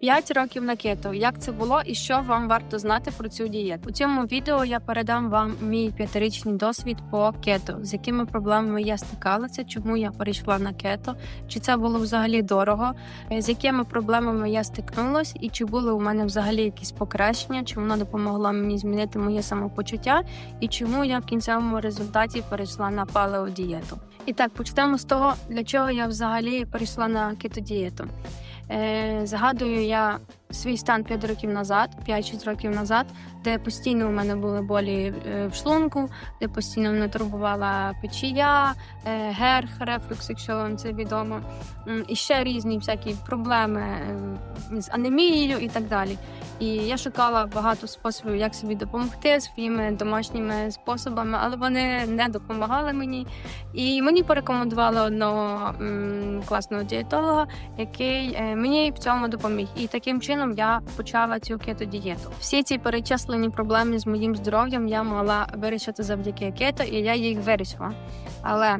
5 років на кето. Як це було і що вам варто знати про цю дієту? У цьому відео я передам вам мій п'ятирічний досвід по кето, з якими проблемами я стикалася, чому я перейшла на кето, чи це було взагалі дорого, з якими проблемами я стикнулась, і чи були у мене взагалі якісь покращення, чи воно допомогло мені змінити моє самопочуття, і чому я в кінцевому результаті перейшла на палеодієту. І так, почнемо з того, для чого я взагалі перейшла на кетодієту. Е, згадую я свій стан 5 років назад, 5-6 років назад, де постійно у мене були болі е, в шлунку, де постійно мене турбувала печія, е, герх, рефлюкс, якщо вам це відомо, і ще різні всякі проблеми з анемією і так далі. І я шукала багато способів, як собі допомогти своїми домашніми способами, але вони не допомагали мені. І мені порекомендували одного класного дієтолога, який е, мені в цьому допоміг. І таким чином я почала цю кетодієту. Всі ці перечислені проблеми з моїм здоров'ям я могла вирішити завдяки кето, і я їх вирішила. Але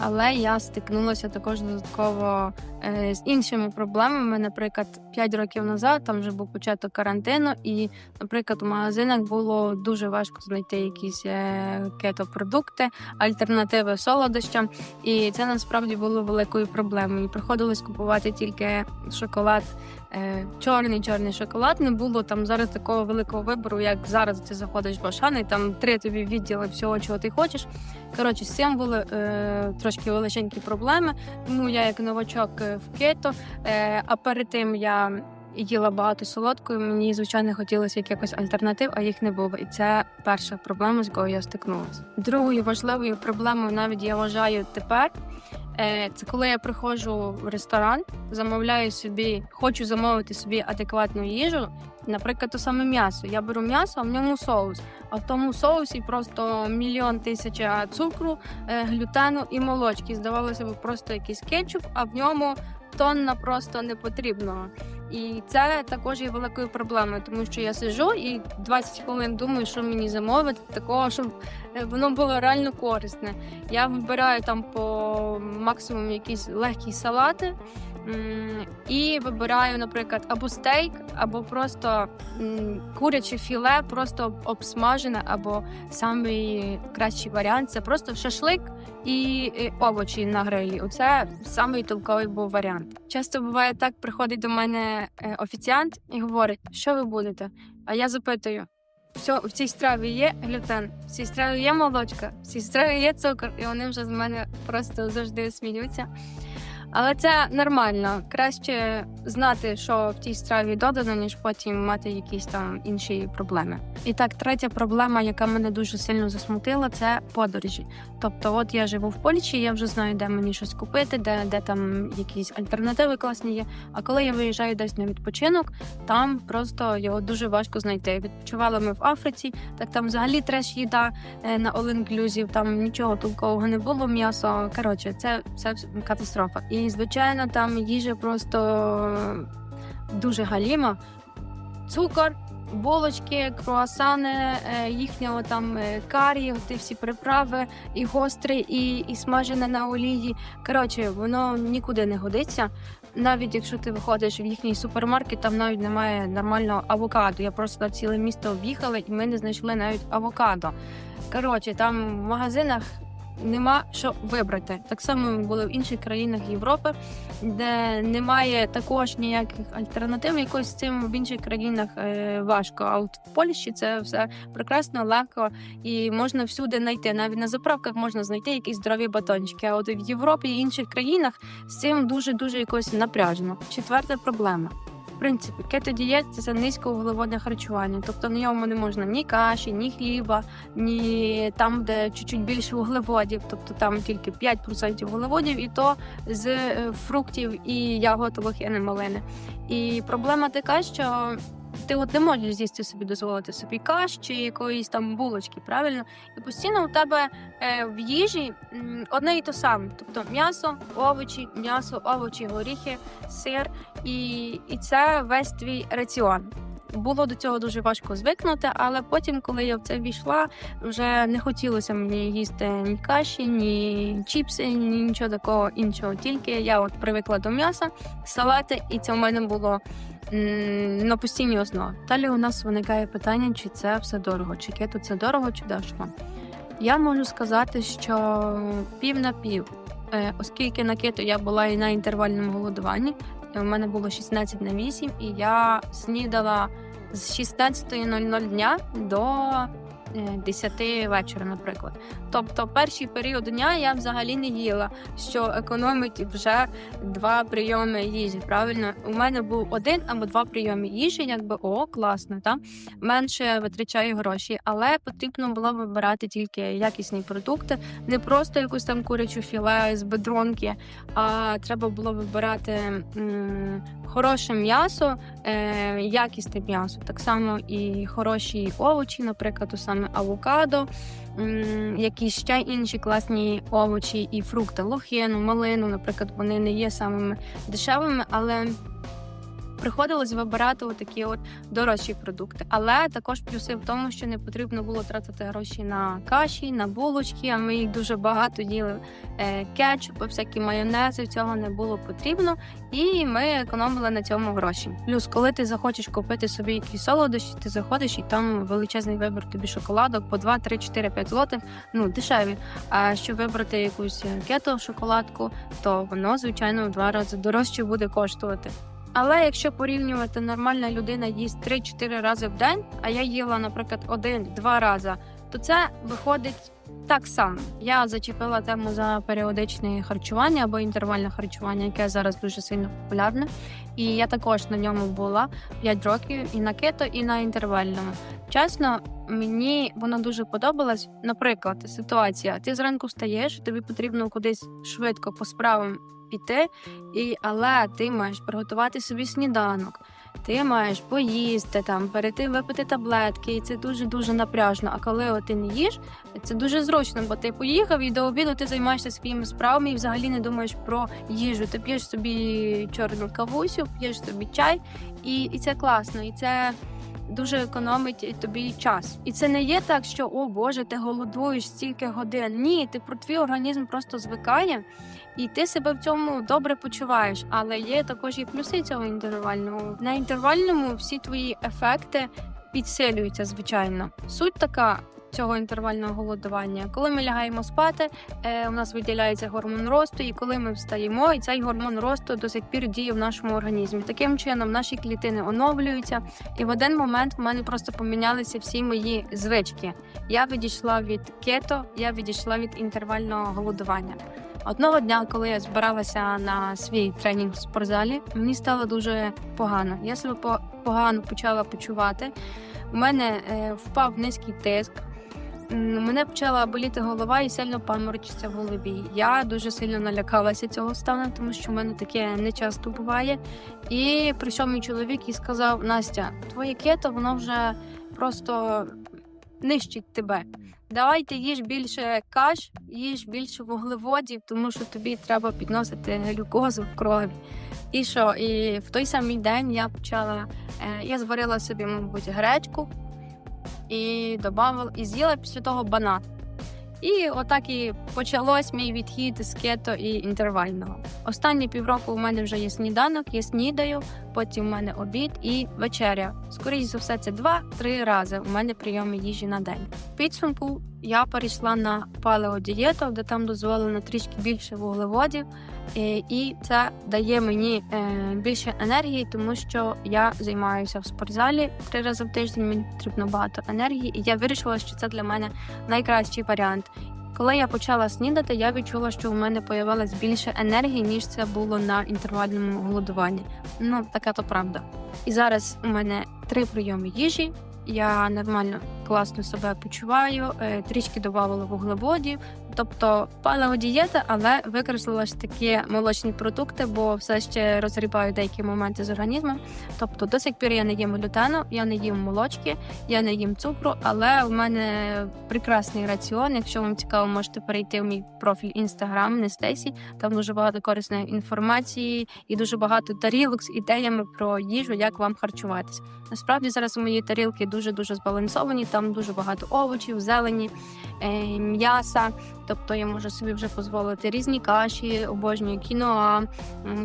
але я стикнулася також додатково е, з іншими проблемами. Наприклад, 5 років назад там вже був початок карантину, і, наприклад, у магазинах було дуже важко знайти якісь е, кето-продукти, альтернативи солодощам. І це насправді було великою проблемою. Приходилось купувати тільки шоколад, е, чорний чорний шоколад. Не було там зараз такого великого вибору, як зараз ти заходиш в Ашан, і там три тобі відділи всього, чого ти хочеш. Коротше, з цим були е, трошки величенькі проблеми. Тому я як новачок е, в кето, е, а перед тим я. Їла багато солодкою, мені звичайно хотілося якихось альтернатив, а їх не було. І це перша проблема, з якою я стикнулася. Другою важливою проблемою, навіть я вважаю тепер, е, це коли я приходжу в ресторан, замовляю собі, хочу замовити собі адекватну їжу. Наприклад, то саме м'ясо. Я беру м'ясо, а в ньому соус. А в тому соусі просто мільйон тисяча цукру, е, глютену і молочки. Здавалося б, просто якийсь кетчуп, а в ньому тонна просто непотрібного. І це також є великою проблемою, тому що я сижу і 20 хвилин думаю, що мені замовити, такого, щоб е, воно було реально корисне. Я вибираю там по максимуму якісь легкі салати. І вибираю, наприклад, або стейк, або просто куряче філе, просто обсмажене, або самий кращий варіант це просто шашлик і овочі на грилі. Оце самий толковий був варіант. Часто буває так, приходить до мене е, офіціант і говорить, що ви будете? А я запитую. Все, в цій страві є глютен, в цій страві є молочка, в цій страві є цукор, і вони вже з мене просто завжди сміються. Але це нормально. Краще знати, що в тій страві додано, ніж потім мати якісь там інші проблеми. І так, третя проблема, яка мене дуже сильно засмутила, це подорожі. Тобто, от я живу в Польщі, я вже знаю, де мені щось купити, де, де там якісь альтернативи класні є. А коли я виїжджаю десь на відпочинок, там просто його дуже важко знайти. Відпочивали ми в Африці, так там взагалі треш їда е, на all inclusive, там нічого толкового не було, м'ясо. Коротше, це, це катастрофа. І звичайно, там їжа просто дуже галіма. Цукор, булочки, круасани, е, їхнього там е, карі, ті всі приправи, і гостре, і, і смажене на олії. Коротше, воно нікуди не годиться. Навіть якщо ти виходиш в їхній супермаркет, там навіть немає нормального авокадо. Я просто ціле місто об'їхала і ми не знайшли навіть авокадо. Коротше, там в магазинах нема що вибрати. Так само ми були в інших країнах Європи, де немає також ніяких альтернатив. Якось цим в інших країнах е, важко. А от в Польщі це все прекрасно, легко і можна всюди знайти. Навіть на заправках можна знайти якісь здорові батончики. А от в Європі і інших країнах з цим дуже дуже якось напряжно. Четверта проблема. В принципі, кетодієт – це низьковуглеводне харчування, тобто на ньому не можна ні каші, ні хліба, ні там, де чуть-чуть більше вуглеводів, тобто там тільки 5% вуглеводів, і то з е, фруктів і ягод лохини малини. І проблема така, що ти от не можеш з'їсти собі дозволити собі каш чи якоїсь там булочки, правильно? І постійно у тебе е, в їжі одне і то саме. Тобто м'ясо, овочі, м'ясо, овочі, горіхи, сир, і, і це весь твій раціон. Було до цього дуже важко звикнути, але потім, коли я в це війшла, вже не хотілося мені їсти ні каші, ні чіпси, ні нічого такого іншого. Тільки я от привикла до м'яса, салати, і це в мене було м, на постійній основі. Далі у нас виникає питання, чи це все дорого, чи кето це дорого, чи дешево. Я можу сказати, що пів на пів, Е, оскільки на кето я була і на інтервальному голодуванні, у мене було 16 на 8, і я снідала з 16.00 дня до 10 вечора, наприклад. Тобто, перший період дня я взагалі не їла, що економить вже два прийоми їжі. Правильно, у мене був один або два прийоми їжі, якби о, класно, та менше витрачаю гроші, але потрібно було вибирати тільки якісні продукти, не просто якусь там курячу філе з бедронки, а треба було вибирати м, хороше м'ясо, е, якісне м'ясо, так само і хороші овочі, наприклад, то саме авокадо, якісь ще інші класні овочі і фрукти, лохину, малину, наприклад, вони не є самими дешевими, але. Приходилось вибирати такі от дорожчі продукти, але також плюси в тому, що не потрібно було тратити гроші на каші, на булочки. А ми їх дуже багато їли. Е, кетчупи, всякі майонези, цього не було потрібно, і ми економили на цьому гроші. Плюс, коли ти захочеш купити собі якісь солодощі, ти заходиш і там величезний вибір тобі шоколадок по 2, 3, 4, 5 злотих, ну дешеві. А щоб вибрати якусь кето шоколадку, то воно звичайно в два рази дорожче буде коштувати. Але якщо порівнювати, нормальна людина їсть 3-4 рази в день, а я їла, наприклад, один-два рази, то це виходить так само. Я зачепила тему за періодичне харчування або інтервальне харчування, яке зараз дуже сильно популярне. І я також на ньому була 5 років і на кето, і на інтервальному. Чесно, мені воно дуже подобалось. Наприклад, ситуація: ти зранку встаєш, тобі потрібно кудись швидко по справам піти, і, але ти маєш приготувати собі сніданок. Ти маєш поїсти там, перейти випити таблетки, і це дуже дуже напряжно. А коли ти не їш, це дуже зручно, бо ти поїхав і до обіду ти займаєшся своїми справами і взагалі не думаєш про їжу. Ти п'єш собі чорну кавусю, п'єш собі чай, і, і це класно, і це. Дуже економить тобі час, і це не є так, що о Боже, ти голодуєш стільки годин. Ні, ти про твій організм просто звикає, і ти себе в цьому добре почуваєш. Але є також і плюси цього інтервального. На інтервальному всі твої ефекти підсилюються, звичайно. Суть така. Цього інтервального голодування, коли ми лягаємо спати, е, у нас виділяється гормон росту, і коли ми встаємо, і цей гормон росту до сих пір діє в нашому організмі. Таким чином наші клітини оновлюються, і в один момент в мене просто помінялися всі мої звички. Я відійшла від кето, я відійшла від інтервального голодування. Одного дня, коли я збиралася на свій тренінг в спортзалі, мені стало дуже погано. Я себе по- погано почала почувати. У мене е, впав низький тиск. Мене почала боліти голова і сильно паморочиться в голові. Я дуже сильно налякалася цього стану, тому що в мене таке не часто буває. І прийшов мій чоловік і сказав: Настя, твоє кето, воно вже просто нищить тебе. Давай ти їж більше каш, їж більше вуглеводів, тому що тобі треба підносити глюкозу в крові. І що? І в той самий день я почала, е, я зварила собі, мабуть, гречку і додавала, і з'їла після того банан. І отак і почалось мій відхід з кето і інтервального. Останні півроку у мене вже є сніданок, я снідаю, потім у мене обід і вечеря. Скоріше за все, це два-три рази у мене прийоми їжі на день. В підсумку я перейшла на палеодієту, де там дозволено трішки більше вуглеводів, е, і це дає мені е, більше енергії, тому що я займаюся в спортзалі три рази в тиждень. Мені потрібно багато енергії, і я вирішила, що це для мене найкращий варіант. Коли я почала снідати, я відчула, що в мене появилось більше енергії, ніж це було на інтервальному голодуванні. Ну, така то правда. І зараз у мене три прийоми їжі. Я нормально класно себе почуваю, е, трішки додавала вуглеводів. Тобто палеодієта, але використала ж такі молочні продукти, бо все ще розгрібаю деякі моменти з організмом. Тобто до сих пір я не їм глютену, я не їм молочки, я не їм цукру, але у мене прекрасний раціон. Якщо вам цікаво, можете перейти в мій профіль Instagram Нестесі. Там дуже багато корисної інформації і дуже багато тарілок з ідеями про їжу, як вам харчуватися. Насправді зараз мої тарілки дуже дуже збалансовані. Там дуже багато овочів, зелені, е, м'яса. Тобто я можу собі вже дозволити різні каші, обожнюю кіноа.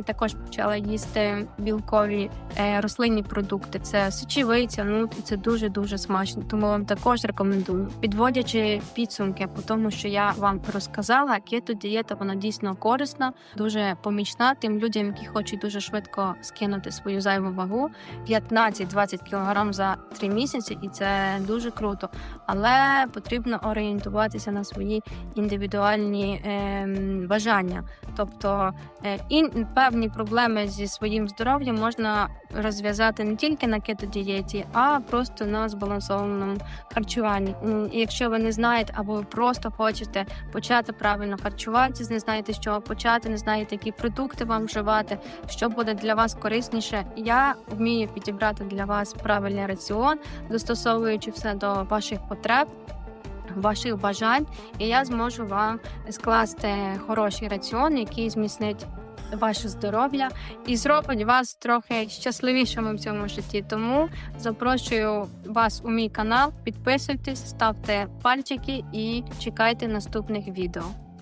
Також почала їсти білкові е, рослинні продукти. Це сочевиця, ну і це дуже дуже смачно. Тому вам також рекомендую. Підводячи підсумки, по тому, що я вам розказала, кето дієта вона дійсно корисна, дуже помічна тим людям, які хочуть дуже швидко скинути свою зайву вагу 15-20 кг за 3 місяці, і це дуже круто. Але потрібно орієнтуватися на свої індивідуальні ем, бажання. Тобто е, і певні проблеми зі своїм здоров'ям можна розв'язати не тільки на кетодієті, а просто на збалансованому харчуванні. І якщо ви не знаєте, або ви просто хочете почати правильно харчуватися, не знаєте, з чого почати, не знаєте, які продукти вам вживати, що буде для вас корисніше, я вмію підібрати для вас правильний раціон, достосовуючи все ваших потреб. Ваших бажань, і я зможу вам скласти хороший раціон, який зміцнить ваше здоров'я і зробить вас трохи щасливішими в цьому житті. Тому запрошую вас у мій канал. Підписуйтесь, ставте пальчики і чекайте наступних відео.